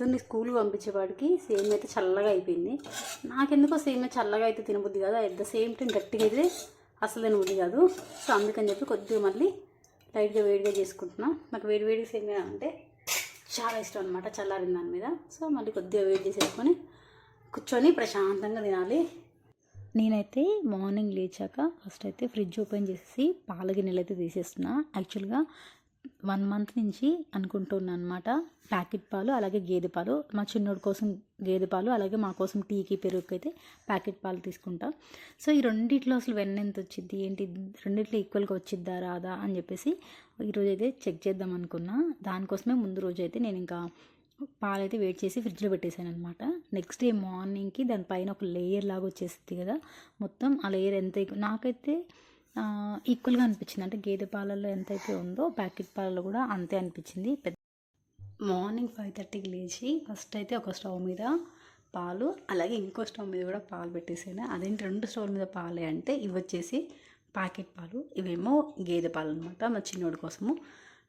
పొద్దున్నే స్కూల్కి పంపించేవాడికి సేమ్ అయితే చల్లగా అయిపోయింది. నాకెందుకో సేమ్ చల్లగా అయితే తినబుద్ది కాదు అట్ ద సేమ్ టైం గట్టిగా అయితే అసలు తినబుద్ది కాదు. సో అందుకని చెప్పి కొద్దిగా మళ్ళీ లైట్గా వేడిగా చేసుకుంటున్నా. నాకు వేడి వేడి సేమియా అంటే చాలా ఇష్టం అనమాట చల్లారిన దాని మీద. సో మళ్ళీ కొద్దిగా వేడి చేసేసుకొని కూర్చొని ప్రశాంతంగా తినాలి. నేనైతే మార్నింగ్ లేచాక ఫస్ట్ అయితే ఫ్రిడ్జ్ ఓపెన్ చేసి పాల గిన్నెలు అయితే తీసేస్తున్నా. యాక్చువల్గా వన్ మంత్ నుంచి అనుకుంటున్నాను అనమాట ప్యాకెట్ పాలు అలాగే గేదె పాలు. మా చిన్నోడి కోసం గేదె పాలు అలాగే మా కోసం టీకి పెరుగుకి అయితే ప్యాకెట్ పాలు తీసుకుంటాం. సో ఈ రెండిట్లో అసలు వెన్న ఎంత వచ్చింది ఏంటి? రెండిట్లో ఈక్వల్గా వచ్చిద్దా రాదా అని చెప్పేసి ఈరోజు అయితే చెక్ చేద్దాం అనుకున్నా. దానికోసమే ముందు రోజు అయితే నేను ఇంకా పాలు అయితే వేడి చేసి ఫ్రిడ్జ్లో పెట్టేశాను అనమాట నెక్స్ట్ డే మార్నింగ్కి దానిపైన ఒక లేయర్ లాగా వచ్చేస్తుంది కదా. మొత్తం ఆ లేయర్ ఎంత నాకైతే ఈక్వల్గా అనిపించింది. అంటే గేదె పాలలో ఎంతైతే ఉందో ప్యాకెట్ పాలలో కూడా అంతే అనిపించింది. పెద్ద మార్నింగ్ ఫైవ్ థర్టీకి లేచి ఫస్ట్ అయితే ఒక స్టవ్ మీద పాలు అలాగే ఇంకో స్టవ్ మీద కూడా పాలు పెట్టేసాను అదేంటి రెండు స్టవ్ మీద పాలే అంటే ఇవి వచ్చేసి ప్యాకెట్ పాలు. ఇవేమో గేదె పాలు అనమాట మా చిన్నోడి కోసము.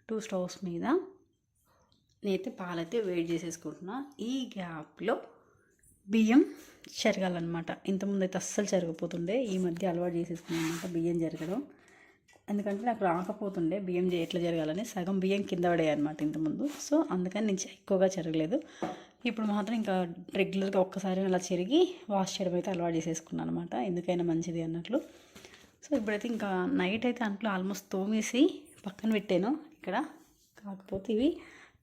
టూ స్టవ్స్ మీద నేనైతే పాలైతే వేడి చేసేసుకుంటున్నా. ఈ గ్యాప్లో బియ్యం చెరగాలన్నమాట. ఇంతకుముందు అయితే అస్సలు చెరగపోతుండే ఈ మధ్య అలవాటు చేసేసుకున్నాను అనమాట బియ్యం జరగడం ఎందుకంటే నాకు రాకపోతుండే బియ్యం ఎట్లా జరగాలని సగం బియ్యం కింద పడేవి అనమాట ఇంతకుముందు. సో అందుకని నేను ఎక్కువగా జరగలేదు ఇప్పుడు మాత్రం ఇంకా రెగ్యులర్గా ఒక్కసారి అలా చెరిగి వాష్ చేయడం అయితే అలవాటు చేసేసుకున్నాను అనమాట ఎందుకైనా మంచిది అన్నట్లు. సో ఇప్పుడైతే ఇంకా నైట్ అయితే అంట్లో ఆల్మోస్ట్ తోమేసి పక్కన పెట్టాను ఇక్కడ. కాకపోతే ఇవి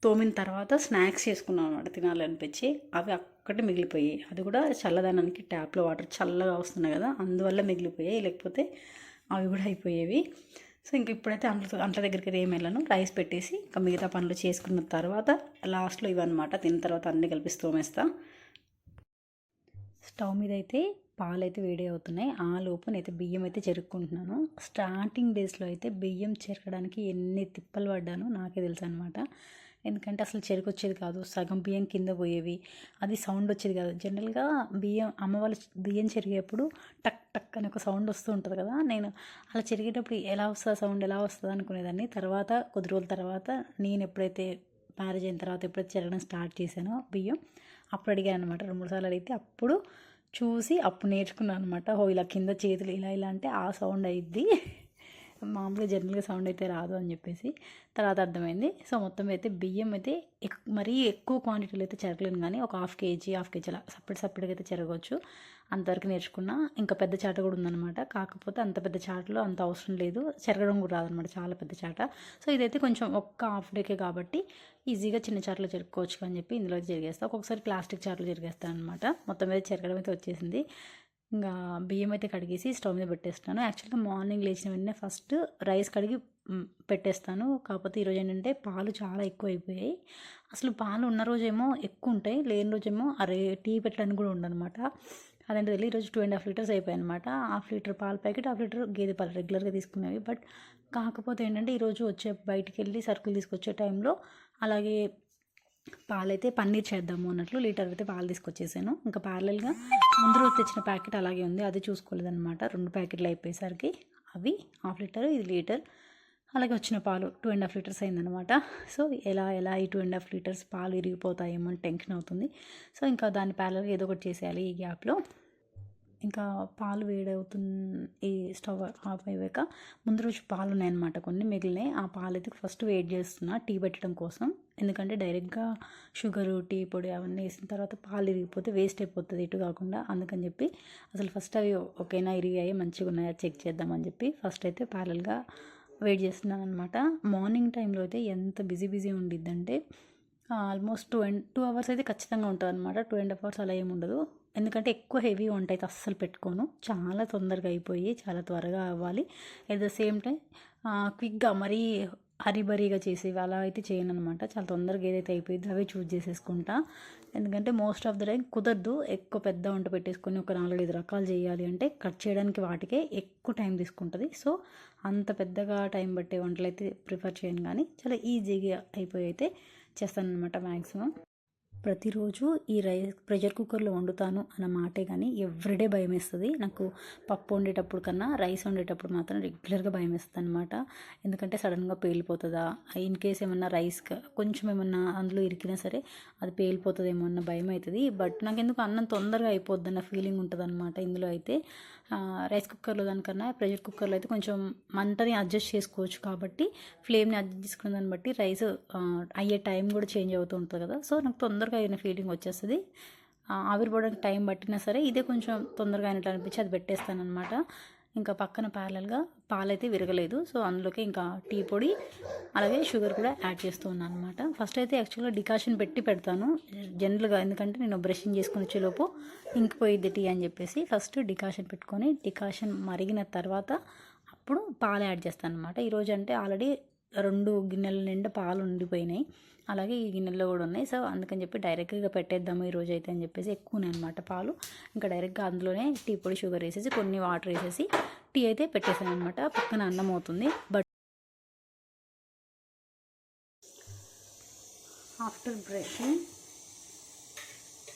తోమిన తర్వాత స్నాక్స్ చేసుకున్నాం అనమాట తినాలనిపించి. అవి అక్కడే మిగిలిపోయాయి. అది కూడా చల్లదనానికి ట్యాప్లో వాటర్ చల్లగా వస్తున్నాయి కదా అందువల్ల మిగిలిపోయాయి. లేకపోతే అవి కూడా అయిపోయేవి. సో ఇంక ఇప్పుడైతే అంట్ల అంట్ల దగ్గరికి అయితే ఏం వెళ్ళను. రైస్ పెట్టేసి ఇంకా మిగతా పనులు చేసుకున్న తర్వాత లాస్ట్లో ఇవన్నమాట. తిన్న తర్వాత అన్నీ కలిపి తోమేస్తా. స్టవ్ మీద అయితే పాలు అయితే వేడి అవుతున్నాయి. ఆ లోపు నేనైతే బియ్యం అయితే చెరుక్కుంటున్నాను. స్టార్టింగ్ డేస్లో అయితే బియ్యం చెరకడానికి ఎన్ని తిప్పలు పడ్డానో నాకే తెలుసు అనమాట ఎందుకంటే అసలు చెరుకు వచ్చేది కాదు సగం బియ్యం కింద పోయేవి. అది సౌండ్ వచ్చేది కాదు. జనరల్గా బియ్యం అమ్మ వాళ్ళు బియ్యం చెరిగేప్పుడు టక్ టక్ అని ఒక సౌండ్ వస్తూ ఉంటుంది కదా. నేను అలా చెరిగేటప్పుడు ఎలా వస్తుంది సౌండ్ ఎలా వస్తుంది అనుకునేదాన్ని. తర్వాత కొద్ది రోజుల తర్వాత నేను ఎప్పుడైతే మ్యారేజ్ అయిన తర్వాత ఎప్పుడైతే చెరగడం స్టార్ట్ చేశానో బియ్యం అప్పుడు అడిగాను అనమాట రెండు మూడు సార్లు అడిగితే అప్పుడు చూసి అప్పుడు నేర్చుకున్నాను అనమాట ఓ ఇలా కింద చేతులు ఇలా ఇలా అంటే ఆ సౌండ్ అయిద్ది. మామూలుగా జనరల్గా సౌండ్ అయితే రాదు అని చెప్పేసి తర్వాత అర్థమైంది. సో మొత్తం అయితే బియ్యం అయితే ఎక్ మరీ ఎక్కువ క్వాంటిటీలో అయితే చెరగలేను కానీ ఒక హాఫ్ కేజీ హాఫ్ కేజీ అలా సపరేట్ సపరేట్గా అయితే చెరగవచ్చు. అంతవరకు నేర్చుకున్నా. ఇంకా పెద్ద చాట కూడా ఉందన్నమాట. కాకపోతే అంత పెద్ద చాటలో అంత అవసరం లేదు. చెరగడం కూడా రాదనమాట చాలా పెద్ద చాట. సో ఇదైతే కొంచెం ఒక్క హాఫ్ డేకే కాబట్టి ఈజీగా చిన్న చాటలో చెరుకోవచ్చు అని చెప్పి ఇందులో జరిగేస్తా. ఒక్కొక్కసారి ప్లాస్టిక్ చాటలో జరిగేస్తాను అనమాట మొత్తం మీద చెరగడం అయితే వచ్చేసింది. ఇంకా బియ్యం అయితే కడిగేసి స్టవ్ మీద పెట్టేస్తాను. యాక్చువల్గా మార్నింగ్ లేచిన వెంటనే ఫస్ట్ రైస్ కడిగి పెట్టేస్తాను. కాకపోతే ఈరోజు ఏంటంటే పాలు చాలా ఎక్కువ అయిపోయాయి అసలు పాలు ఉన్న రోజేమో ఎక్కువ ఉంటాయి లేని రోజేమో అరే టీ పెట్టడానికి కూడా ఉండనమాట. అదేంటి తెలియదు ఈరోజు టూ అండ్ హాఫ్ లీటర్స్ అయిపోయాయి అనమాట హాఫ్ లీటర్ పాల ప్యాకెట్ హాఫ్ లీటర్ గేదె పాలు రెగ్యులర్గా తీసుకునేవి. బట్ కాకపోతే ఏంటంటే ఈరోజు వచ్చే బయటికి వెళ్ళి సరుకులు తీసుకొచ్చే టైంలో అలాగే పాలైతే పన్నీర్ చేద్దాము అన్నట్లు లీటర్ అయితే పాలు తీసుకొచ్చేసాను. ఇంకా ప్యారలల్గా ముందు రోజు తెచ్చిన ప్యాకెట్ అలాగే ఉంది. అది చూసుకోలేదన్నమాట. రెండు ప్యాకెట్లు అయిపోయేసరికి అవి హాఫ్ లీటర్ ఇది లీటర్. అలాగే వచ్చిన పాలు టూ అండ్ హాఫ్ లీటర్స్ అయిందనమాట సో ఎలా ఎలా ఈ టూ అండ్ హాఫ్ లీటర్స్ పాలు ఇరిగిపోతాయేమో అని టెన్షన్ అవుతుంది. సో ఇంకా దాని ప్యారల్గా ఏదో ఒకటి చేసేయాలి ఈ గ్యాప్లో. ఇంకా పాలు వేడవుతున్న ఈ స్టవ్ ఆఫ్ అయ్యాక ముందు రోజు పాలు ఉన్నాయన్నమాట కొన్ని మిగిలినాయి ఆ పాలు అయితే ఫస్ట్ వెయిట్ చేస్తున్నా టీ పెట్టడం కోసం. ఎందుకంటే డైరెక్ట్గా షుగరు టీ పొడి అవన్నీ వేసిన తర్వాత పాలు ఇరిగిపోతే వేస్ట్ అయిపోతుంది ఇటు కాకుండా. అందుకని చెప్పి అసలు ఫస్ట్ అవి ఓకేనా ఇరిగాయి మంచిగా ఉన్నాయా చెక్ చేద్దామని చెప్పి ఫస్ట్ అయితే ప్యారల్గా వెయిట్ చేస్తున్నాను అనమాట మార్నింగ్ టైంలో అయితే ఎంత busy busy ఉండిద్దంటే almost two and two hours అయితే ఖచ్చితంగా ఉంటుంది అనమాట టూ అండ్ హాఫ్ అవర్స్ అలా ఏమి ఉండదు. ఎందుకంటే ఎక్కువ హెవీ వంట అయితే అస్సలు పెట్టుకోను. చాలా తొందరగా అయిపోయి చాలా త్వరగా అవ్వాలి. అట్ ద సేమ్ టైం క్విక్గా మరీ హరీబరీగా చేసేవి అలా అయితే చేయను అనమాట చాలా తొందరగా ఏదైతే అయిపోయిందో అవే చూస్ చేసేసుకుంటా. ఎందుకంటే మోస్ట్ ఆఫ్ ద టైం కుదరదు. ఎక్కువ పెద్ద వంట పెట్టేసుకొని ఒక నాలుగైదు రకాలు చేయాలి అంటే కట్ చేయడానికి వాటికే ఎక్కువ టైం తీసుకుంటుంది. సో అంత పెద్దగా టైం పట్టే వంటలు అయితే ప్రిఫర్ చేయను కానీ చాలా ఈజీగా అయిపోయి అయితే చేస్తాను అనమాట మ్యాక్సిమం ప్రతిరోజు ఈ రైస్ ప్రెషర్ కుక్కర్లో వండుతాను అన్న మాటే కానీ ఎవ్రీడే భయం వేస్తుంది నాకు పప్పు వండేటప్పుడు కన్నా రైస్ వండేటప్పుడు మాత్రం రెగ్యులర్గా భయం వేస్తుంది అనమాట ఎందుకంటే సడన్గా పేలిపోతుందా? ఇన్ కేస్ ఏమన్నా రైస్ కొంచెం ఏమన్నా అందులో ఇరికినా సరే అది పేలిపోతుందేమో అన్న భయం అవుతుంది బట్ నాకు ఎందుకు అన్నం తొందరగా అయిపోద్ది అన్న ఫీలింగ్ ఉంటుంది అనమాట ఇందులో అయితే. రైస్ కుక్కర్లో దానికన్నా ప్రెషర్ కుక్కర్లో అయితే కొంచెం మంటని అడ్జస్ట్ చేసుకోవచ్చు కాబట్టి ఫ్లేమ్ని అడ్జస్ట్ చేసుకున్న దాన్ని బట్టి రైస్ అయ్యే టైం కూడా చేంజ్ అవుతూ ఉంటుంది కదా. సో నాకు తొందరగా అయిన ఫీలింగ్ వచ్చేస్తుంది. ఆవిరిపోవడానికి టైం పట్టినా సరే ఇదే కొంచెం తొందరగా అయినట్టు అనిపించి అది పెట్టేస్తాను అనమాట ఇంకా పక్కన ప్యారలల్గా పాలైతే విరగలేదు. సో అందులోకి ఇంకా టీ పొడి అలాగే షుగర్ కూడా యాడ్ చేస్తూ ఉన్నాను అనమాట ఫస్ట్ అయితే యాక్చువల్గా డికాషన్ పెట్టి పెడతాను. జనరల్గా ఎందుకంటే నేను బ్రషింగ్ చేసుకుని వచ్చేలోపు ఇంకిపోయిద్ది టీ అని చెప్పేసి ఫస్ట్ డికాషన్ పెట్టుకొని డికాషన్ మరిగిన తర్వాత అప్పుడు పాలు యాడ్ చేస్తాను అనమాట ఈరోజు అంటే ఆల్రెడీ రెండు గిన్నెల నిండా పాలు ఉండిపోయినాయి. అలాగే ఈ గిన్నెల్లో కూడా ఉన్నాయి. సో అందుకని చెప్పి డైరెక్ట్గా పెట్టేద్దాము ఈరోజు అయితే అని చెప్పేసి ఎక్కువనే అనమాట పాలు. ఇంకా డైరెక్ట్గా అందులోనే టీ పొడి షుగర్ వేసేసి కొన్ని వాటర్ వేసేసి టీ అయితే పెట్టేసాను అనమాట పక్కన అన్నం అవుతుంది. బట్ ఆఫ్టర్ బ్రషింగ్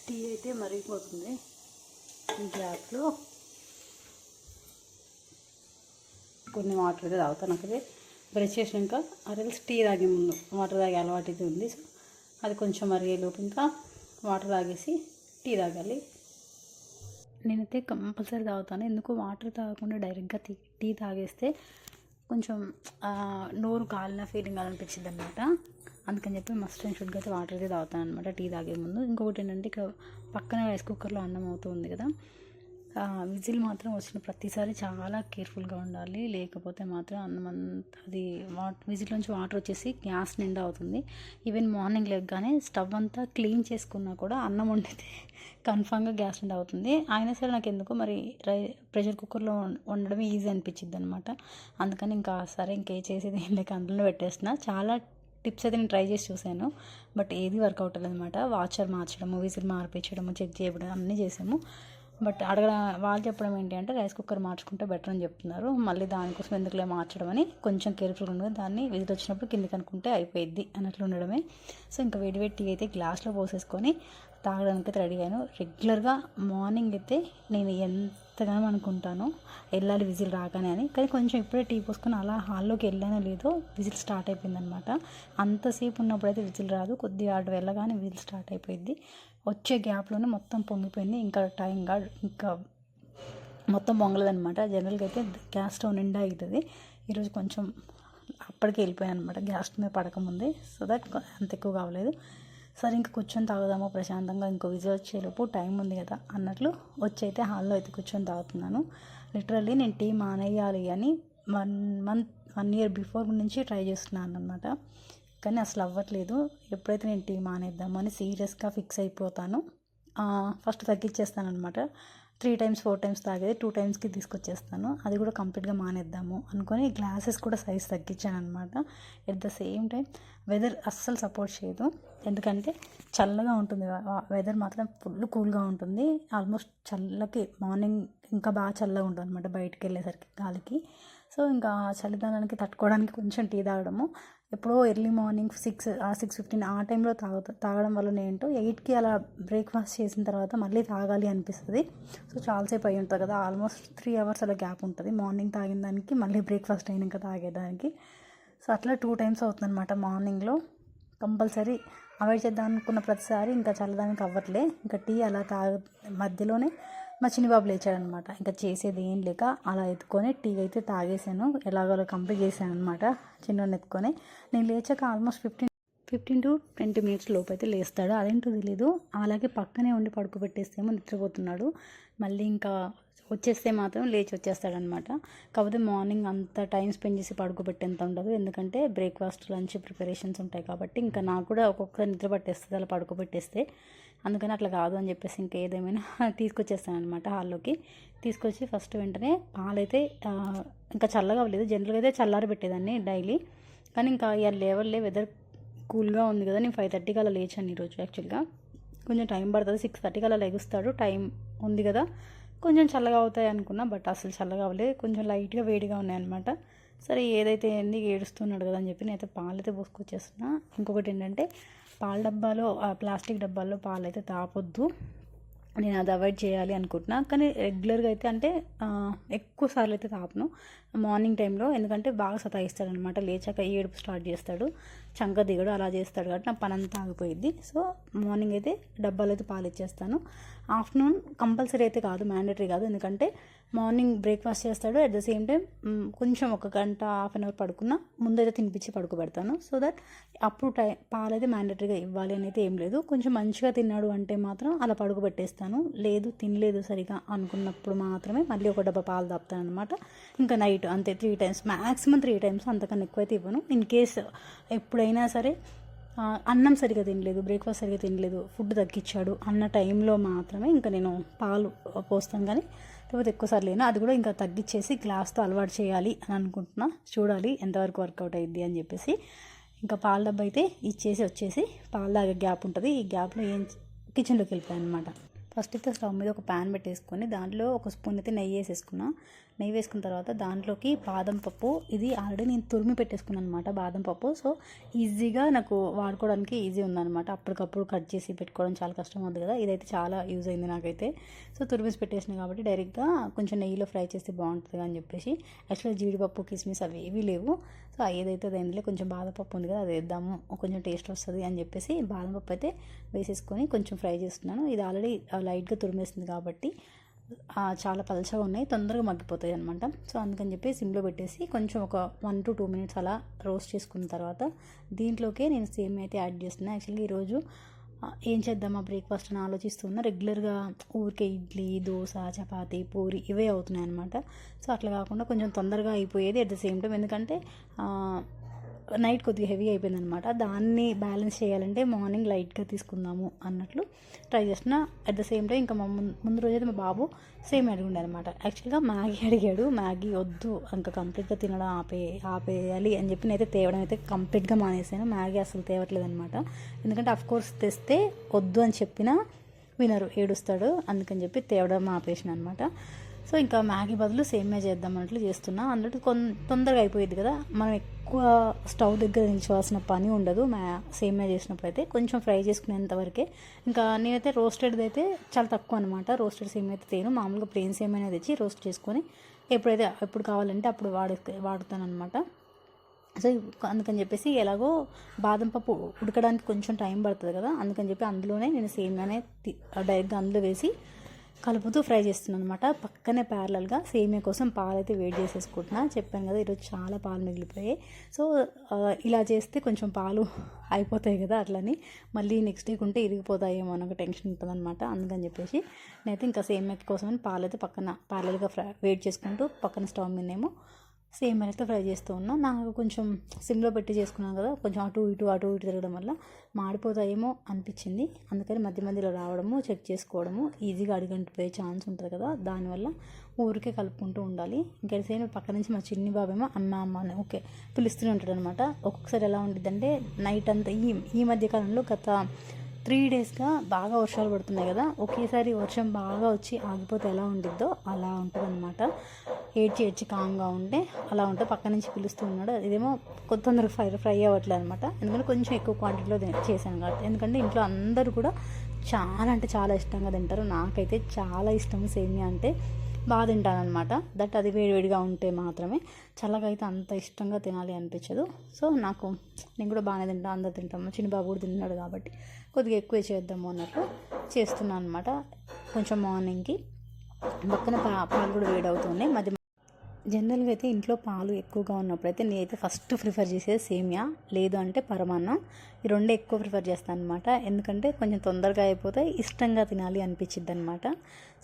టీ అయితే మరిగిపోతుంది ఈ గ్యాప్లో కొన్ని వాటర్ అయితే తాగుతాను అక్కడే. బ్రష్ చేసినాక అరల్స్ టీ తాగే ముందు వాటర్ తాగే అలవాటు అయితే ఉంది. సో అది కొంచెం మరిగేలోపు ఇంకా వాటర్ తాగేసి టీ తాగాలి. నేనైతే కంపల్సరీ తాగుతాను. ఎందుకు? వాటర్ తాగకుండా డైరెక్ట్గా టీ టీ తాగేస్తే కొంచెం నోరు కాలిన ఫీలింగ్ అనిపించింది అనమాట అందుకని చెప్పి మస్ట్ అండ్ షుడ్గా అయితే వాటర్ అయితే తాగుతాను అనమాట టీ తాగే ముందు. ఇంకొకటి ఏంటంటే ఇక్కడ పక్కన రైస్ కుక్కర్లో అన్నం అవుతుంది కదా. విజిల్ మాత్రం వచ్చిన ప్రతిసారి చాలా కేర్ఫుల్గా ఉండాలి. లేకపోతే మాత్రం అన్నం అంత అది వాట్ విజిల్ నుంచి వాటర్ వచ్చేసి గ్యాస్ నిండా అవుతుంది. ఈవెన్ మార్నింగ్ లేకగానే స్టవ్ అంతా క్లీన్ చేసుకున్నా కూడా అన్నం వండితే కన్ఫామ్గా గ్యాస్ నిండా అవుతుంది. అయినా సరే నాకు ఎందుకో మరి రై ప్రెషర్ కుక్కర్లో వండడమే ఈజీ అనిపించింది అనమాట అందుకని ఇంకా సరే ఇంకే చేసేది ఏం లేక అందులో పెట్టేస్తున్నా. చాలా టిప్స్ అయితే నేను ట్రై చేసి చూశాను బట్ ఏది వర్కౌట్ అనమాట వాచర్ మార్చడము విజిల్ మార్పించడము చెక్ చేయడం అన్నీ చేసాము. బట్ అడగడం వాళ్ళు చెప్పడం ఏంటి అంటే రైస్ కుక్కర్ మార్చుకుంటే బెటర్ అని చెప్తున్నారు. మళ్ళీ దానికోసం ఎందుకులే మార్చడం అని కొంచెం కేర్ఫుల్ ఉండదు దాన్ని విజిట్ వచ్చినప్పుడు కిందికి అనుకుంటే అయిపోయిద్ది అన్నట్లు ఉండడమే. సో ఇంకా వేడి వేడి టీ అయితే గ్లాస్లో పోసేసుకొని తాగడానికి అయితే రెడీ అయ్యాను. రెగ్యులర్గా మార్నింగ్ అయితే నేను ఎంత వస్తుందని అనుకుంటాను. వెళ్ళాలి విజిల్ రాగానే అని. కానీ కొంచెం ఇప్పుడే టీ పోసుకొని అలా హాల్లోకి వెళ్ళానో లేదో విజిల్ స్టార్ట్ అయిపోయిందనమాట. అంతసేపు ఉన్నప్పుడైతే విజిల్ రాదు. కొద్దిగా అటు వెళ్ళగానే విజిల్ స్టార్ట్ అయిపోయింది. వచ్చే గ్యాప్లోనే మొత్తం పొంగిపోయింది. ఇంకా టైంగా ఇంకా మొత్తం పొంగలేదనమాట. జనరల్గా అయితే గ్యాస్ స్టవ్ నిండా అవుతుంది ఈరోజు కొంచెం అప్పటికి వెళ్ళిపోయాను అనమాట గ్యాస్ మీద పడకముందే. సో దట్ అంత ఎక్కువ కావలేదు. సరే ఇంకా కూర్చొని తాగుదాము ప్రశాంతంగా. ఇంకో విజయ్ వచ్చేలోపు టైం ఉంది కదా అన్నట్లు వచ్చి అయితే హాల్లో అయితే కూర్చొని తాగుతున్నాను. లిటరల్లీ నేను టీ మానేయాలి అని one month one year before నుంచి ట్రై చేస్తున్నాను అనమాట కానీ అసలు అవ్వట్లేదు. ఎప్పుడైతే నేను టీ మానేద్దామని సీరియస్గా ఫిక్స్ అయిపోతాను ఫస్ట్ తగ్గించేస్తాను అనమాట త్రీ టైమ్స్ ఫోర్ టైమ్స్ తాగేది టూ టైమ్స్కి తీసుకొచ్చేస్తాను. అది కూడా కంప్లీట్గా మానేద్దాము అనుకొని గ్లాసెస్ కూడా సైజ్ తగ్గించాను అనమాట at the same time weather అస్సలు సపోర్ట్ చేయదు. ఎందుకంటే చల్లగా ఉంటుంది. వెదర్ మాత్రం ఫుల్ కూల్గా ఉంటుంది. ఆల్మోస్ట్ చల్లకి మార్నింగ్ ఇంకా బాగా చల్లగా ఉంటుంది అనమాట బయటికి వెళ్ళేసరికి గాలికి. సో ఇంకా చలిదనానికి తట్టుకోవడానికి కొంచెం టీ తాగడము. ఎప్పుడో ఎర్లీ మార్నింగ్ సిక్స్ ఆ సిక్స్ ఫిఫ్టీన్ ఆ టైంలో తాగుతా తాగడం వల్ల ఏంటో ఎయిట్కి అలా బ్రేక్ఫాస్ట్ చేసిన తర్వాత మళ్ళీ తాగాలి అనిపిస్తుంది. సో చాలాసేపు అయి ఉంటుంది కదా ఆల్మోస్ట్ త్రీ అవర్స్ అలా గ్యాప్ ఉంటుంది. మార్నింగ్ తాగిన దానికి మళ్ళీ బ్రేక్ఫాస్ట్ అయినాక తాగేదానికి. సో అట్లా టూ టైమ్స్ అవుతుంది అనమాట మార్నింగ్లో. కంపల్సరీ అవాయిడ్ చేద్దాం అనుకున్న ప్రతిసారి ఇంకా చల్లదానికి అవ్వట్లే. ఇంకా టీ అలా తాగ మధ్యలోనే మా చిన్నబాబు లేచాడనమాట. ఇంకా చేసేది ఏం లేక అలా ఎత్తుకొని టీ అయితే తాగేసాను ఎలాగోలా కంప్లీట్ చేశాను అనమాట చిన్న ఎత్తుకొని. నేను లేచాక almost fifteen fifteen to twenty minutes లోపు అయితే లేస్తాడు. అదేంటో తెలీదు. అలాగే పక్కనే ఉండి పడుకోబెట్టేస్తేమో నిద్రపోతున్నాడు. మళ్ళీ ఇంకా వచ్చేస్తే మాత్రం లేచి వచ్చేస్తాడనమాట. కాకపోతే మార్నింగ్ అంత టైం స్పెండ్ చేసి పడుకోబెట్టేంత ఉండదు. ఎందుకంటే బ్రేక్ఫాస్ట్ లంచ్ ప్రిపరేషన్స్ ఉంటాయి కాబట్టి ఇంకా నాకు కూడా ఒక్కొక్కసారి నిద్ర పట్టేస్తుంది అలా పడుకోబెట్టేస్తే. అందుకని అట్లా కాదు అని చెప్పేసి ఇంకా ఏదేమైనా తీసుకొచ్చేస్తాను అనమాట హాల్లోకి. తీసుకొచ్చి ఫస్ట్ వెంటనే పాలైతే ఇంకా చల్లగా అవ్వలేదు. జనరల్గా అయితే చల్లారి పెట్టేదాన్ని డైలీ. కానీ ఇంకా ఇవాళ లేవల్లే వెదర్ కూల్గా ఉంది కదా నేను ఫైవ్ థర్టీకి అలా లేచాను ఈరోజు యాక్చువల్గా కొంచెం టైం పడుతుంది. సిక్స్ థర్టీకి అలా లెగుస్తాడు. టైం ఉంది కదా. కొంచెం చల్లగా అవుతాయి అనుకున్నా బట్ అసలు చల్లగా అవ్వలేదు కొంచెం లైట్గా వేడిగా ఉన్నాయన్నమాట. సరే ఏదైతే ఏంది ఏడుస్తున్నాడు కదా అని చెప్పి నేనైతే పాలైతే పోసుకొచ్చేస్తున్నా. ఇంకొకటి ఏంటంటే పాల డబ్బాలో ఆ ప్లాస్టిక్ డబ్బాల్లో పాలు అయితే తాపొద్దు. నేను అది అవాయిడ్ చేయాలి అనుకుంటున్నా. కానీ రెగ్యులర్గా అయితే అంటే ఎక్కువ సార్లు అయితే తాపను. మార్నింగ్ టైంలో ఎందుకంటే బాగా సతాయిస్తాడు అనమాట లేచాక ఏడుపు స్టార్ట్ చేస్తాడు. చంక దిగడు అలా చేస్తాడు కాబట్టి నా పని అంతా ఆగిపోయింది సో మార్నింగ్ అయితే డబ్బాలు అయితే పాలు ఇచ్చేస్తాను. ఆఫ్టర్నూన్ కంపల్సరీ అయితే కాదు మ్యాండటరీ కాదు. ఎందుకంటే మార్నింగ్ బ్రేక్ఫాస్ట్ చేస్తాడు. అట్ ద సేమ్ టైం కొంచెం ఒక గంట హాఫ్ అన్ అవర్ పడుకున్నా ముందైతే తినిపించి పడుకోబెడతాను. సో దట్ అప్పుడు టై పాలు అయితే మ్యాండటరీగా ఇవ్వాలి అని అయితే ఏం లేదు. కొంచెం మంచిగా తిన్నాడు అంటే మాత్రం అలా పడుకోబెట్టేస్తాను. లేదు తినలేదు సరిగా అనుకున్నప్పుడు మాత్రమే మళ్ళీ ఒక డబ్బా పాలు దాపుతాను అనమాట ఇంకా నైట్ అంతే three times maximum three times అంతకన్నా ఎక్కువైతే ఇవ్వను. ఇన్ కేస్ ఎప్పుడైనా సరే అన్నం సరిగా తినలేదు బ్రేక్ఫాస్ట్ సరిగా తినలేదు ఫుడ్ తగ్గించాడు అన్న టైంలో మాత్రమే ఇంకా నేను పాలు పోస్తాను. కానీ లేకపోతే ఎక్కువసార్లు అయినా అది కూడా ఇంకా తగ్గించేసి గ్లాస్తో అలవాటు చేయాలి అని అనుకుంటున్నా. చూడాలి ఎంతవరకు వర్కౌట్ అయ్యిద్ది అని చెప్పేసి. ఇంకా పాల డబ్బా అయితే ఇచ్చేసి వచ్చేసి పాల తాగే గ్యాప్ ఉంటుంది. ఈ గ్యాప్లో ఏం కిచెన్లోకి వెళ్ళిపోయాను అనమాట ఫస్ట్ అయితే స్టవ్ మీద ఒక ప్యాన్ పెట్టేసుకొని దాంట్లో ఒక స్పూన్ అయితే నెయ్యి వేసేసుకున్నా. నెయ్యి వేసుకున్న తర్వాత దాంట్లోకి బాదం పప్పు. ఇది ఆల్రెడీ నేను తురిమి పెట్టేసుకున్నాను అనమాట బాదం పప్పు. సో ఈజీగా నాకు వాడుకోవడానికి ఈజీ ఉందన్నమాట. అప్పటికప్పుడు కట్ చేసి పెట్టుకోవడం చాలా కష్టం అవుతుంది కదా. ఇదైతే చాలా యూజ్ అయింది నాకైతే. సో తురిమిసి పెట్టేసిన కాబట్టి డైరెక్ట్గా కొంచెం నెయ్యిలో ఫ్రై చేస్తే బాగుంటుంది అని చెప్పేసి. యాక్చువల్గా జీడిపప్పు కిస్మిస్ అవి ఏవి లేవు. సో ఏదైతే దానిలో కొంచెం బాదం పప్పు ఉంది కదా అది వేద్దాము. కొంచెం టేస్ట్ వస్తుంది అని చెప్పేసి బాదం పప్పు అయితే వేసేసుకొని కొంచెం ఫ్రై చేస్తున్నాను. ఇది ఆల్రెడీ లైట్గా తురిమేసింది కాబట్టి. చాలా పలచగా ఉన్నాయి తొందరగా మగ్గిపోతాయి అనమాట సో అందుకని చెప్పి సిమ్లో పెట్టేసి కొంచెం ఒక వన్ టు టూ మినిట్స్ అలా రోస్ట్ చేసుకున్న తర్వాత దీంట్లోకే నేను సేమ్ అయితే యాడ్ చేస్తున్నాను యాక్చువల్గా ఈరోజు ఏం చేద్దామా బ్రేక్ఫాస్ట్ అని ఆలోచిస్తున్నా. రెగ్యులర్గా ఊరికే ఇడ్లీ దోశ చపాతి పూరి ఇవే అవుతున్నాయి అనమాట సో అట్లా కాకుండా కొంచెం తొందరగా అయిపోయేది అట్ ద సేమ్ టైం. ఎందుకంటే నైట్ కొద్దిగా హెవీ అయిపోయింది అనమాట దాన్ని బ్యాలెన్స్ చేయాలంటే మార్నింగ్ లైట్గా తీసుకుందాము అన్నట్లు ట్రై చేసిన అట్ ద సేమ్ టైం ఇంకా మా ముందు ముందు రోజైతే మా బాబు సేమ్ అడిగిండే అనమాట యాక్చువల్గా మ్యాగీ అడిగాడు. మ్యాగీ వద్దు ఇంకా కంప్లీట్గా తినడం ఆపే ఆపేయాలి అని చెప్పి నేనైతే తేవడం అయితే కంప్లీట్గా మానేసాను మ్యాగీ అసలు తేవట్లేదు అనమాట ఎందుకంటే అఫ్ కోర్స్ తెస్తే వద్దు అని చెప్పినా వినరు ఏడుస్తాడు. అందుకని చెప్పి తేవడం ఆపేసిన అనమాట సో ఇంకా మ్యాగీ బదులు సేమే చేద్దాం అన్నట్లు చేస్తున్నా. అన్నట్టు కొం తొందరగా అయిపోయేది కదా. మనం ఎక్కువ స్టవ్ దగ్గర నిల్చోవాల్సిన పని ఉండదు మా సేమే చేసినప్పుడు అయితే కొంచెం ఫ్రై చేసుకునేంత వరకే. ఇంకా నేనైతే రోస్టెడ్ అయితే చాలా తక్కువ అనమాట రోస్టెడ్ సేమ్ అయితే తేను మామూలుగా ప్లెయిన్ అనేది తెచ్చి రోస్ట్ చేసుకొని ఎప్పుడైతే ఎప్పుడు కావాలంటే అప్పుడు వాడు వాడుతాను అనమాట సో అందుకని చెప్పేసి ఎలాగో బాదం పప్పు ఉడకడానికి కొంచెం టైం పడుతుంది కదా. అందుకని చెప్పి అందులోనే నేను సేమియానే డైరెక్ట్గా అందులో వేసి కలుపుతూ ఫ్రై చేస్తున్నాను అనమాట పక్కనే ప్యారలల్గా సేమియా కోసం పాలు అయితే వేడి చేసేసుకుంటున్నా. చెప్పాను కదా ఈరోజు చాలా పాలు మిగిలిపోయాయి. సో ఇలా చేస్తే కొంచెం పాలు అయిపోతాయి కదా అట్లని. మళ్ళీ నెక్స్ట్ డే ఉంటే ఇరిగిపోతాయేమో అని ఒక టెన్షన్ ఉంటుంది అనమాట అందుకని చెప్పేసి నేనైతే ఇంకా సేమియా కోసమని పాలు అయితే పక్కన ప్యారలల్గా ఫ్రై వేడి చేసుకుంటూ పక్కన స్టవ్ మీదేమో సేమ్ అయితే ఫ్రై చేస్తూ ఉన్నా. నాకు కొంచెం సిమ్లో పెట్టి చేసుకున్నాను కదా కొంచెం అటు ఇటు అటు ఇటు తిరగడం వల్ల మాడిపోతాయేమో అనిపించింది. అందుకని మధ్య మధ్యలో రావడము చెక్ చేసుకోవడము ఈజీగా అడిగంటిపోయే ఛాన్స్ ఉంటుంది కదా దానివల్ల ఊరికే కలుపుకుంటూ ఉండాలి. ఇంకెసేపు పక్క నుంచి మా చిన్ని బాబేమో అమ్మ అమ్మ అని ఓకే పిలుస్తూనే ఉంటాడు అనమాట ఒక్కొక్కసారి ఎలా ఉంటుందంటే నైట్ అంతా ఈ ఈ మధ్య కాలంలో గత త్రీ డేస్గా బాగా వర్షాలు పడుతున్నాయి కదా ఒకేసారి వర్షం బాగా వచ్చి ఆగిపోతే ఎలా ఉండిద్దో అలా ఉంటుంది అనమాట ఏడ్చి ఏడ్చి కామ్గా ఉంటే అలా ఉంటే పక్క నుంచి పిలుస్తూ ఉన్నాడు. ఇదేమో కొత్త ఫ్రై ఫ్రై అవ్వట్లేదు అనమాట ఎందుకంటే కొంచెం ఎక్కువ క్వాంటిటీలో చేశాను కాబట్టి. ఎందుకంటే ఇంట్లో అందరూ కూడా చాలా అంటే చాలా ఇష్టంగా తింటారు. నాకైతే చాలా ఇష్టం సేమియా అంటే. బాగా తింటాను అనమాట దట్ అది వేడివేడిగా ఉంటే మాత్రమే చల్లగా అయితే అంత ఇష్టంగా తినాలి అనిపించదు. సో నాకు నేను కూడా బాగానే తింటాను అందరు తింటాము. చిన్న బాబు కూడా తిన్నాడు కాబట్టి కొద్దిగా ఎక్కువ చేద్దాము అన్నట్టు చేస్తున్నాను అనమాట కొంచెం మార్నింగ్కి పక్కన పా పాలు కూడా వేడవుతున్నాయి. మధ్య జనరల్గా అయితే ఇంట్లో పాలు ఎక్కువగా ఉన్నప్పుడు అయితే నేనైతే ఫస్ట్ ప్రిఫర్ చేసేది సేమియా లేదు అంటే పరమాన్నం. ఈ రెండే ఎక్కువ ప్రిఫర్ చేస్తాను అనమాట ఎందుకంటే కొంచెం తొందరగా అయిపోతే ఇష్టంగా తినాలి అనిపించింది అనమాట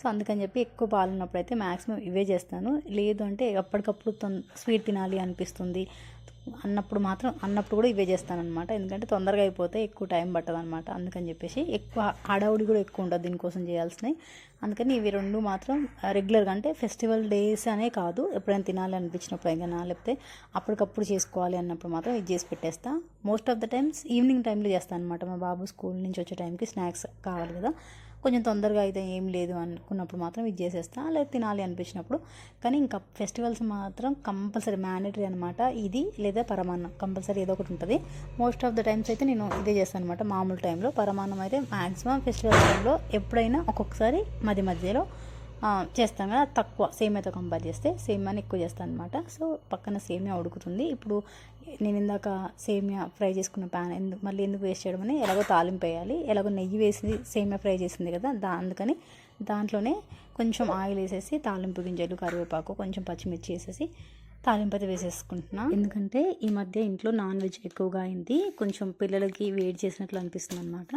సో అందుకని చెప్పి ఎక్కువ పాలు ఉన్నప్పుడు అయితే మ్యాక్సిమం ఇవే చేస్తాను. లేదు అంటే ఎప్పటికప్పుడు తొం స్వీట్ తినాలి అనిపిస్తుంది. అన్నప్పుడు మాత్రం అన్నప్పుడు కూడా ఇవే చేస్తానమాట ఎందుకంటే తొందరగా అయిపోతే ఎక్కువ టైం పట్టదు అనమాట అందుకని చెప్పేసి ఎక్కువ హడావుడి కూడా ఎక్కువ ఉంటుంది దీనికోసం చేయాల్సినవి. అందుకని ఇవి రెండు మాత్రం రెగ్యులర్గా అంటే ఫెస్టివల్ డేస్ అనే కాదు. ఎప్పుడైనా తినాలి అనిపించినప్పుడు అయినా లేకపోతే అప్పటికప్పుడు చేసుకోవాలి అన్నప్పుడు మాత్రం ఇది చేసి పెట్టేస్తా. Most of the times evening టైంలో చేస్తాను అనమాట మా బాబు స్కూల్ నుంచి వచ్చే టైంకి స్నాక్స్ కావాలి కదా. కొంచెం తొందరగా అయితే ఏం లేదు అనుకున్నప్పుడు మాత్రం ఇది చేసేస్తా లేదా తినాలి అనిపించినప్పుడు. కానీ ఇంకా ఫెస్టివల్స్ మాత్రం కంపల్సరీ మ్యాండేటరీ అనమాట ఇది లేదా పరమాన్నం. కంపల్సరీ ఏదో ఒకటి ఉంటుంది. మోస్ట్ ఆఫ్ ద టైమ్స్ అయితే నేను ఇదే చేస్తాను అనమాట మామూలు టైంలో పరమాన్నం అయితే మ్యాక్సిమం ఫెస్టివల్ టైంలో ఎప్పుడైనా ఒక్కొక్కసారి మధ్య మధ్యలో చేస్తాం కదా తక్కువ. సేమ్యాతో కంపేర్ చేస్తే సేమ్యాని ఎక్కువ చేస్తాను అనమాట సో పక్కన సేమ్యా ఉడుకుతుంది. ఇప్పుడు నేను ఇందాక సేమ్యా ఫ్రై చేసుకున్న ప్యాన్ ఎందుకు మళ్ళీ ఎందుకు వేస్ట్ చేయడం అని ఎలాగో తాలింపు వేయాలి. ఎలాగో నెయ్యి వేసి సేమ్యా ఫ్రై చేసింది కదా దా అందుకని దాంట్లోనే కొంచెం ఆయిల్ వేసేసి తాలింపు గింజలు కరివేపాకు కొంచెం పచ్చిమిర్చి వేసేసి తాలింపతి అయితే వేసేసుకుంటున్నా. ఎందుకంటే ఈ మధ్య ఇంట్లో నాన్ వెజ్ ఎక్కువగా అయింది. కొంచెం పిల్లలకి వేడి చేసినట్లు అనిపిస్తుంది అనమాట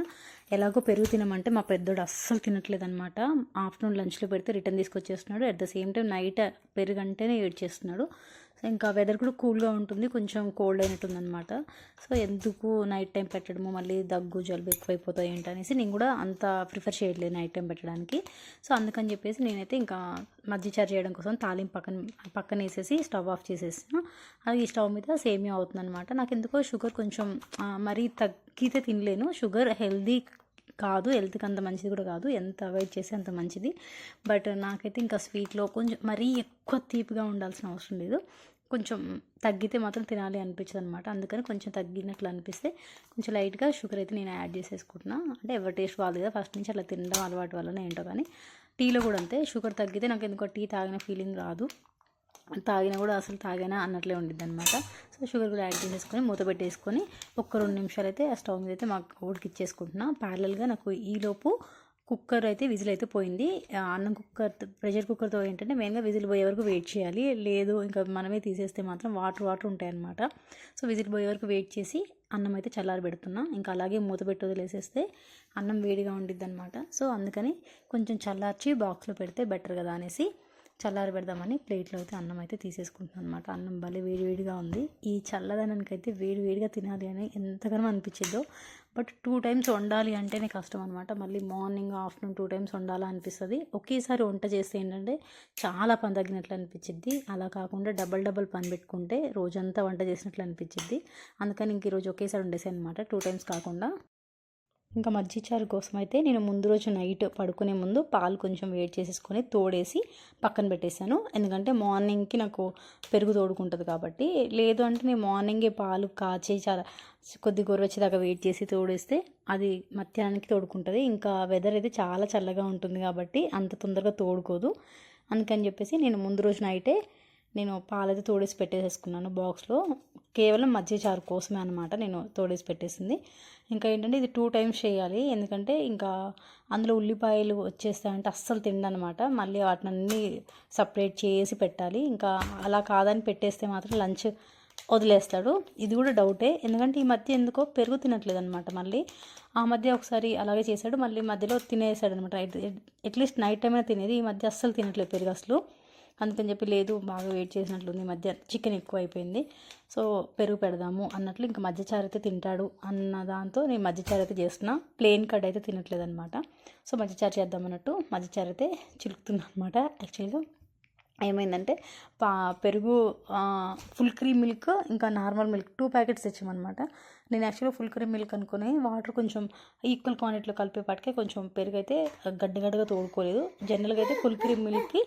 ఎలాగో పెరుగు తినమంటే మా పెద్దోడు అస్సలు తినట్లేదు అనమాట ఆఫ్టర్నూన్ లంచ్లో పెడితే return తీసుకొచ్చేస్తున్నాడు. At the same time night పెరుగు అంటేనే వేడి చేస్తున్నాడు. ఇంకా వెదర్ కూడా కూల్గా ఉంటుంది కొంచెం కోల్డ్ అయినట్టుంది అనమాట సో ఎందుకు నైట్ టైం పెట్టడము మళ్ళీ దగ్గు జలుబు ఎక్కువైపోతాయి ఏంటనేసి నేను కూడా అంత ప్రిఫర్ చేయట్లేదు నైట్ టైం పెట్టడానికి. సో అందుకని చెప్పేసి నేనైతే ఇంకా మజ్జి చార్జ్ చేయడం కోసం తాలింపు పక్కన పక్కన వేసేసి స్టవ్ ఆఫ్ చేసేసిన అది స్టవ్ మీద సేమియా అవుతుంది అనమాట నాకు ఎందుకో షుగర్ కొంచెం మరీ తగ్గితే తినలేను. షుగర్ హెల్దీ కాదు హెల్త్కి అంత మంచిది కూడా కాదు. ఎంత అవాయిడ్ చేస్తే అంత మంచిది. బట్ నాకైతే ఇంకా స్వీట్లో కొంచెం మరీ ఎక్కువ తీపిగా ఉండాల్సిన అవసరం లేదు. కొంచెం తగ్గితే మాత్రం తినాలి అనిపించదు అనమాట అందుకని కొంచెం తగ్గినట్లు అనిపిస్తే కొంచెం లైట్గా షుగర్ అయితే నేను యాడ్ చేసేసుకుంటున్నా. అంటే ఎవరి టేస్ట్ వాళ్ళు కదా ఫస్ట్ నుంచి అట్లా తినడం అలవాటు వల్లనే ఏంటో కానీ టీలో కూడా అంతే. షుగర్ తగ్గితే నాకు ఎందుకో టీ తాగిన ఫీలింగ్ రాదు. తాగినా కూడా అసలు తాగినా అన్నట్లే ఉండిద్ది అనమాట సో షుగర్ కూడా యాడ్ చేసేసుకొని మూత పెట్టేసుకొని ఒక్క రెండు నిమిషాలు అయితే ఆ స్టవ్ మీద అయితే మాకు ఉడికిచ్చేసుకుంటున్నా ప్యారలల్గా నాకు ఈలోపు కుక్కర్ అయితే విజిల్ అయితే పోయింది అన్నం కుక్కర్ ప్రెషర్ కుక్కర్తో ఏంటంటే మెయిన్గా విజిల్ పోయే వరకు వెయిట్ చేయాలి. లేదు ఇంకా మనమే తీసేస్తే మాత్రం వాటర్ వాటర్ ఉంటాయి అనమాట సో విజిల్ పోయే వరకు వెయిట్ చేసి అన్నం అయితే చల్లారి పెడుతున్నా. ఇంకా అలాగే మూత పెట్టి వదిలేసేస్తే అన్నం వేడిగా ఉండిద్ది అనమాట సో అందుకని కొంచెం చల్లార్చి బాక్స్లో పెడితే బెటర్ కదా అనేసి చల్లారి పెడదామని ప్లేట్లో అయితే అన్నం అయితే తీసేసుకుంటున్నాను అనమాట అన్నం భలే వేడివేడిగా ఉంది. ఈ చల్లదనానికి అయితే వేడివేడిగా తినాలి అని ఎంతగానో అనిపించిందో బట్ టూ టైమ్స్ వండాలి అంటేనే కష్టం అనమాట మళ్ళీ మార్నింగ్ ఆఫ్టర్నూన్ టూ టైమ్స్ వండాలా అనిపిస్తుంది. ఒకేసారి వంట చేస్తే ఏంటంటే చాలా పని తగ్గినట్లు అనిపించింది అలా కాకుండా డబల్ డబల్ పని పెట్టుకుంటే రోజంతా వంట చేసినట్లు అనిపించింది అందుకని ఇంక ఈరోజు ఒకేసారి వండేసాను అనమాట టూ టైమ్స్ కాకుండా. ఇంకా మజ్జిచారు కోసం అయితే నేను ముందు రోజు నైట్ పడుకునే ముందు పాలు కొంచెం వేడి చేసేసుకొని తోడేసి పక్కన పెట్టేశాను. ఎందుకంటే మార్నింగ్కి నాకు పెరుగు తోడుకుంటుంది కాబట్టి. లేదు అంటే నేను మార్నింగే పాలు కాచే చాలా కొద్ది గొరవచ్చేదాకా వెయిట్ చేసి తోడేస్తే అది మధ్యాహ్నానికి తోడుకుంటుంది. ఇంకా వెదర్ అయితే చాలా చల్లగా ఉంటుంది కాబట్టి అంత తొందరగా తోడుకోదు. అందుకని చెప్పేసి నేను ముందు రోజు నైటే నేను పాలైతే తోడేసి పెట్టేసేసుకున్నాను బాక్స్లో కేవలం మజ్జిగ చారు కోసమే అనమాట నేను తోడేసి పెట్టేసింది. ఇంకా ఏంటంటే ఇది టూ టైమ్స్ చేయాలి. ఎందుకంటే ఇంకా అందులో ఉల్లిపాయలు వచ్చేస్తాయంటే అస్సలు తిండనమాట మళ్ళీ వాటిని అన్నీ సపరేట్ చేసి పెట్టాలి. ఇంకా అలా కాదని పెట్టేస్తే మాత్రం లంచ్ వదిలేస్తాడు. ఇది కూడా డౌటే ఎందుకంటే ఈ మధ్య ఎందుకో పెరుగు తినట్లేదు అనమాట మళ్ళీ. ఆ మధ్య ఒకసారి అలాగే చేశాడు. మళ్ళీ మధ్యలో తినేసాడు అనమాట అట్లీస్ట్ నైట్ టైమే తినేది. ఈ మధ్య అస్సలు తినట్లేదు పెరుగు అసలు. అందుకని చెప్పి లేదు బాగా వెయిట్ చేసినట్లుంది. మధ్య చికెన్ ఎక్కువ అయిపోయింది సో పెరుగు పెడదాము అన్నట్లు ఇంకా మధ్యచారు అయితే తింటాడు అన్న దాంతో నేను మధ్యచారు అయితే చేస్తున్నా. ప్లెయిన్ కర్డ్ అయితే తినట్లేదు అనమాట సో మధ్యచారు చేద్దాం అన్నట్టు మధ్యచారు అయితే చిలుకుతున్నా అనమాట యాక్చువల్గా ఏమైందంటే పా పెరుగు ఫుల్ క్రీమ్ మిల్క్ ఇంకా నార్మల్ మిల్క్ టూ ప్యాకెట్స్ తెచ్చామన్నమాట. నేను యాక్చువల్గా ఫుల్ క్రీమ్ మిల్క్ అనుకుని వాటర్ కొంచెం ఈక్వల్ క్వాంటిటీలో కలిపేపాటికే కొంచెం పెరుగు అయితే గడ్డగడ్డగా తోడుకోలేదు. జనరల్గా అయితే ఫుల్ క్రీమ్ మిల్క్కి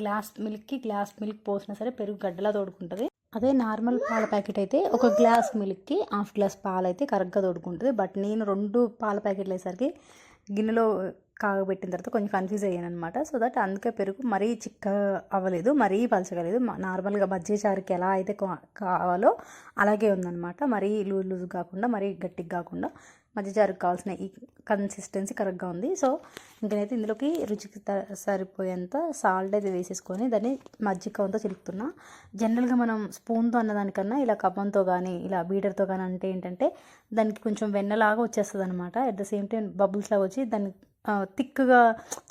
గ్లాస్ మిల్క్కి గ్లాస్ మిల్క్ పోసినా సరే పెరుగు గడ్డలా తోడుకుంటుంది. అదే నార్మల్ పాల ప్యాకెట్ అయితే ఒక గ్లాస్ మిల్క్కి హాఫ్ గ్లాస్ పాలు అయితే కరెక్ట్గా తోడుకుంటుంది. బట్ నేను రెండు పాల ప్యాకెట్లు వేసరికి గిన్నెలో కాగబెట్టిన తర్వాత కొంచెం కన్ఫ్యూజ్ అయ్యాను అనమాట సో దట్ అందుకే పెరుగు మరీ చిక్క అవ్వలేదు మరీ పలచగలేదు. నార్మల్గా బజ్జీ చారుకి ఎలా అయితే కావాలో అలాగే ఉందన్నమాట. మరీ లూజ్ లూజ్ కాకుండా మరీ గట్టిగా కాకుండా మధ్య చారుకి కావాల్సిన ఈ కన్సిస్టెన్సీ కరెక్ట్గా ఉంది. సో ఇంకనైతే ఇందులోకి రుచికి సరిపోయేంత సాల్ట్ అయితే వేసేసుకొని దాన్ని మజ్జిగ చిలుపుతున్నా చిలుకుతున్నా. జనరల్గా మనం స్పూన్తో అన్నదానికన్నా ఇలా కప్పంతో కానీ ఇలా బీటర్తో కానీ అంటే ఏంటంటే దానికి కొంచెం వెన్నలాగా వచ్చేస్తుంది అనమాట at the same time bubbles లాగా వచ్చి దాన్ని థిక్గా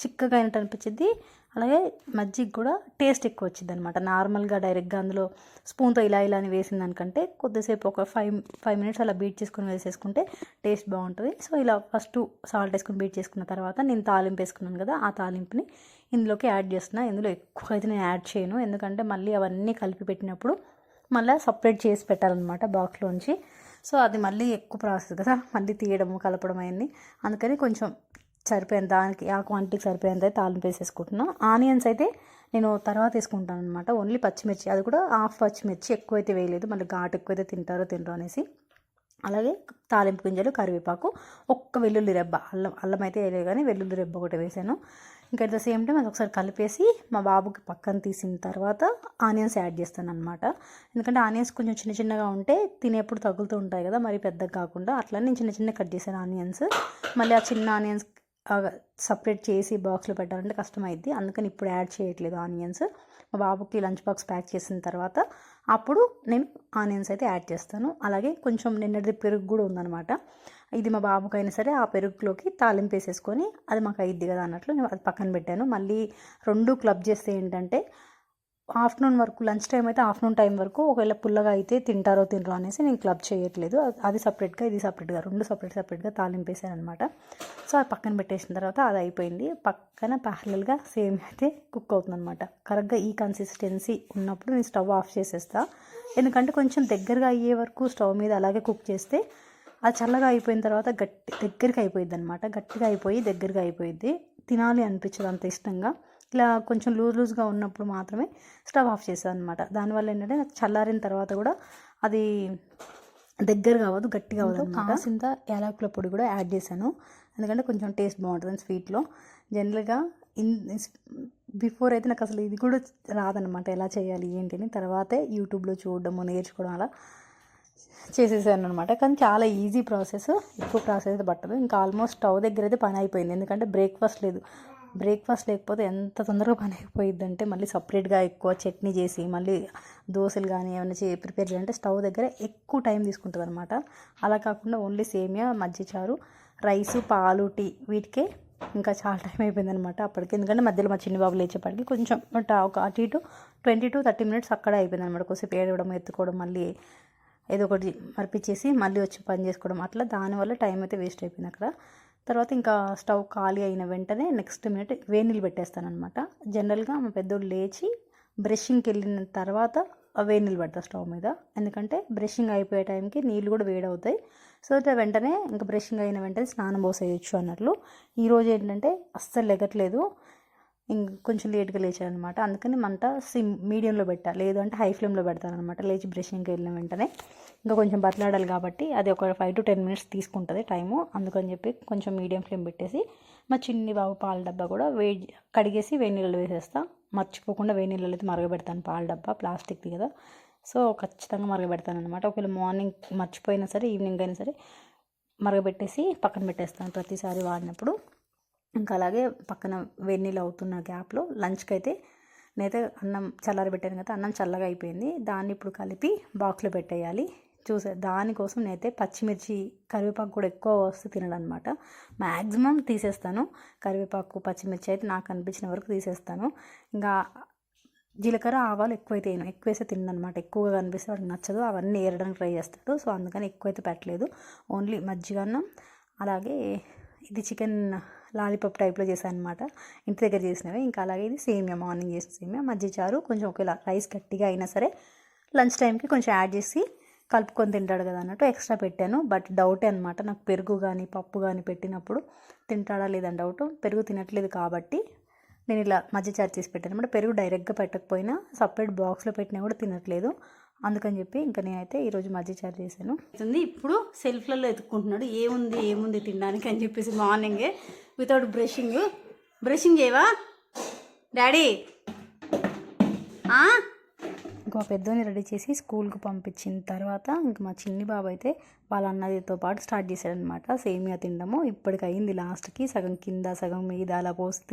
చిక్కగా అయినట్టు అనిపించింది అలాగే మజ్జిగ కూడా టేస్ట్ ఎక్కువ వచ్చింది అనమాట నార్మల్గా డైరెక్ట్గా అందులో స్పూన్తో ఇలా ఇలా అని వేసిన దానికంటే కొద్దిసేపు ఒక ఫైవ్ ఫైవ్ మినిట్స్ అలా బీట్ చేసుకుని వేసేసుకుంటే టేస్ట్ బాగుంటుంది. సో ఇలా ఫస్ట్ సాల్ట్ వేసుకొని బీట్ చేసుకున్న తర్వాత నేను తాలింపు వేసుకున్నాను కదా ఆ తాలింపుని ఇందులోకి యాడ్ చేస్తున్నా. ఇందులో ఎక్కువ అయితే నేను యాడ్ చేయను. ఎందుకంటే మళ్ళీ అవన్నీ కలిపి పెట్టినప్పుడు మళ్ళీ సపరేట్ చేసి పెట్టాలన్నమాట బాక్స్లోంచి. సో అది మళ్ళీ ఎక్కువ ప్రాసెస్ కదా మళ్ళీ తీయడము కలపడం అవన్నీ. అందుకని కొంచెం సరిపోయిన దానికి ఆ క్వాంటిటీకి సరిపోయేంత అయితే తాలింపు వేసేసుకుంటున్నా. ఆనియన్స్ అయితే నేను తర్వాత వేసుకుంటాను అనమాట ఓన్లీ పచ్చిమిర్చి. అది కూడా హాఫ్ పచ్చిమిర్చి ఎక్కువ అయితే వేయలేదు. మళ్ళీ ఘాటు ఎక్కువైతే తింటారో తినరో అనేసి. అలాగే తాలింపు గింజలు కరివేపాకు ఒక్క వెల్లుల్లి రెబ్బ. అల్లం అల్లం అయితే వేయలేదు కానీ వెల్లుల్లి రెబ్బ ఒకటి వేసాను. ఇంకా అట్ ద సేమ్ టైం అది ఒకసారి కలిపేసి మా బాబుకి పక్కన తీసిన తర్వాత ఆనియన్స్ యాడ్ చేస్తాను అనమాట ఎందుకంటే ఆనియన్స్ కొంచెం చిన్న చిన్నగా ఉంటే తినేప్పుడు తగులుతూ ఉంటాయి కదా. మరి పెద్దగా కాకుండా అట్లా నేను చిన్న చిన్న కట్ చేశాను ఆనియన్స్. మళ్ళీ ఆ చిన్న ఆనియన్స్ సపరేట్ చేసి బాక్స్లో పెట్టాలంటే కష్టమైద్ది. అందుకని ఇప్పుడు యాడ్ చేయట్లేదు ఆనియన్స్. మా బాబుకి లంచ్ బాక్స్ ప్యాక్ చేసిన తర్వాత అప్పుడు నేను ఆనియన్స్ అయితే యాడ్ చేస్తాను. అలాగే కొంచెం నిన్నటిది పెరుగు కూడా ఉందన్నమాట. ఇది మా బాబుకైనా సరే ఆ పెరుగులోకి తాలింపు వేసేసుకొని అది మాకు అయ్యిద్ది కదా అన్నట్లు నేను అది పక్కన పెట్టాను. మళ్ళీ రెండు క్లబ్ చేస్తే ఏంటంటే ఆఫ్టర్నూన్ వరకు లంచ్ టైం అయితే ఆఫ్టర్నూన్ టైం వరకు ఒకవేళ పుల్లగా అయితే తింటారో తినరో అనేసి నేను క్లబ్ చేయట్లేదు. అది సపరేట్గా ఇది సపరేట్గా రెండు సపరేట్ సపరేట్గా తాలింపేశాను అనమాట సో అది పక్కన పెట్టేసిన తర్వాత అది అయిపోయింది. పక్కన ప్యారలల్గా సేమ్ అయితే కుక్ అవుతుంది అనమాట కరెక్ట్గా ఈ కన్సిస్టెన్సీ ఉన్నప్పుడు నేను స్టవ్ ఆఫ్ చేసేస్తా. ఎందుకంటే కొంచెం దగ్గరగా అయ్యే వరకు స్టవ్ మీద అలాగే కుక్ చేస్తే అది చల్లగా అయిపోయిన తర్వాత గట్టి దగ్గరికి అయిపోయింది అనమాట గట్టిగా అయిపోయి దగ్గరగా అయిపోయింది తినాలి అనిపించదు అంత ఇష్టంగా. ఇలా కొంచెం లూజ్ లూజ్గా ఉన్నప్పుడు మాత్రమే స్టవ్ ఆఫ్ చేసాను అనమాట దానివల్ల ఏంటంటే నాకు చల్లారిన తర్వాత కూడా అది దగ్గర కావద్దు గట్టిగా అవ్వదు కాసింత యాలకుల పొడి కూడా యాడ్ చేశాను. ఎందుకంటే కొంచెం టేస్ట్ బాగుంటుంది స్వీట్లో జనరల్గా ఇన్ బిఫోర్ అయితే నాకు అసలు ఇది కూడా రాదనమాట ఎలా చేయాలి ఏంటి అని తర్వాతే యూట్యూబ్లో చూడడము నేర్చుకోవడం అలా చేసేసాను అనమాట కానీ చాలా ఈజీ ప్రాసెస్ ఎక్కువ ప్రాసెస్ పట్టదు. ఇంకా ఆల్మోస్ట్ స్టవ్ దగ్గర అయితే పని అయిపోయింది. ఎందుకంటే బ్రేక్ఫాస్ట్ లేదు. బ్రేక్ఫాస్ట్ లేకపోతే ఎంత తొందరగా పని అయిపోయింది అంటే మళ్ళీ సపరేట్గా ఎక్కువ చట్నీ చేసి మళ్ళీ దోశలు కానీ ఏమైనా చే ప్రిపేర్ చేయాలంటే స్టవ్ దగ్గర ఎక్కువ టైం తీసుకుంటుంది అనమాట అలా కాకుండా ఓన్లీ సేమియా మజ్జి చారు రైసు పాలు టీ వీటికే ఇంకా చాలా టైం అయిపోయింది అనమాట అప్పటికి. ఎందుకంటే మధ్యలో మా చిన్న బాబు లేచేపటికి కొంచెం ఒక అటు ఇటు ట్వంటీ టు థర్టీ మినిట్స్ అక్కడే అయిపోయింది అనమాట కొద్దిసేపు ఏడవడం ఎత్తుకోవడం మళ్ళీ ఏదో ఒకటి మర్పించేసి మళ్ళీ వచ్చి పని చేసుకోవడం అట్లా దానివల్ల టైం అయితే వేస్ట్ అయిపోయింది అక్కడ. తర్వాత ఇంకా స్టవ్ ఖాళీ అయిన వెంటనే నెక్స్ట్ మినిట్ వేడి పెట్టేస్తానమాట జనరల్గా మా పెద్దోడు లేచి బ్రషింగ్కి వెళ్ళిన తర్వాత వేడి నీళ్ళు పెడతా స్టవ్ మీద. ఎందుకంటే బ్రషింగ్ అయిపోయే టైంకి నీళ్ళు కూడా వేడవుతాయి. సో వెంటనే ఇంకా బ్రషింగ్ అయిన వెంటనే స్నానం పోసేయచ్చు అన్నట్లు. ఈరోజు ఏంటంటే అస్సలు లెగట్లేదు. కొంచెం లేట్గా లేచాను అనమాట అందుకని మంట సిమ్ మీడియంలో పెట్టా. లేదు అంటే హై ఫ్లేమ్లో పెడతాను అనమాట లేచి బ్రషింగ్కి వెళ్ళిన వెంటనే. ఇంకా కొంచెం బతలాడాలి కాబట్టి అది ఒక ఫైవ్ టు టెన్ మినిట్స్ తీసుకుంటుంది టైము. అందుకని చెప్పి కొంచెం మీడియం ఫ్లేమ్ పెట్టేసి మా చిన్ని బాబు పాల డబ్బా కూడా వేడి కడిగేసి వేడి నీళ్ళు వేసేస్తా. మర్చిపోకుండా వేడి నీళ్ళు అయితే మరగబెడతాను పాల డబ్బా ప్లాస్టిక్ది కదా. సో ఖచ్చితంగా మరగబెడతాను అనమాట ఒకవేళ మార్నింగ్ మర్చిపోయినా సరే ఈవినింగ్ అయినా సరే మరగబెట్టేసి పక్కన పెట్టేస్తాను. ప్రతిసారి వాడినప్పుడు ఇంకా అలాగే పక్కన వెన్నీళ్ళు అవుతున్న గ్యాప్లో లంచ్కి అయితే నేనైతే అన్నం చల్లారబెట్టాను కదా అన్నం చల్లగా అయిపోయింది. దాన్ని ఇప్పుడు కలిపి బాక్స్లో పెట్టేయాలి. చూసే దానికోసం నేనైతే పచ్చిమిర్చి కరివేపాకు కూడా ఎక్కువ వస్తే తినడం అనమాట మ్యాక్సిమం తీసేస్తాను. కరివేపాకు పచ్చిమిర్చి అయితే నాకు అనిపించిన వరకు తీసేస్తాను. ఇంకా జీలకర్ర ఆవాలు ఎక్కువైతే వేయను ఎక్కువ వేస్తే తిన్నమాట ఎక్కువగా కనిపిస్తే వాడికి నచ్చదు. అవన్నీ ఏరడానికి ట్రై చేస్తాడు. సో అందుకని ఎక్కువైతే పెట్టలేదు. ఓన్లీ మజ్జిగ అన్నం అలాగే ఇది చికెన్ లాలీపాప్ టైప్లో చేశాను అనమాట ఇంటి దగ్గర చేసినవి. ఇంకా అలాగే ఇది సేమియా మార్నింగ్ చేసిన సేమియా. మజ్జి చారు కొంచెం ఒకవేళ రైస్ గట్టిగా అయినా సరే లంచ్ టైంకి కొంచెం యాడ్ చేసి కలుపుకొని తింటాడు కదా అన్నట్టు ఎక్స్ట్రా పెట్టాను. బట్ డౌటే అనమాట నాకు పెరుగు కానీ పప్పు కానీ పెట్టినప్పుడు తింటాడా లేదని డౌట్. పెరుగు తినట్లేదు కాబట్టి నేను ఇలా మజ్జి చారు చేసి పెట్టాను. అనమాట పెరుగు డైరెక్ట్గా పెట్టకపోయినా సపరేట్ బాక్స్లో పెట్టినా కూడా తినట్లేదు. అందుకని చెప్పి ఇంకా నేనైతే ఈరోజు మజ్జి చారు చేశాను. ఇప్పుడు సెల్ఫ్లలో ఎత్తుకుంటున్నాడు. ఏముంది ఏముంది తినడానికి అని చెప్పేసి మార్నింగే వితౌట్ బ్రషింగ్. బ్రషింగ్ చేయవా డాడీ! ఇంకా పెద్దోని రెడీ చేసి స్కూల్కి పంపించిన తర్వాత ఇంకా మా చిన్ని బాబు అయితే వాళ్ళ అన్నదితో పాటు స్టార్ట్ చేశాడనమాట సేమియా తినడము ఇప్పటికి అయింది లాస్ట్కి. సగం కింద సగం మీద అలా పోస్తే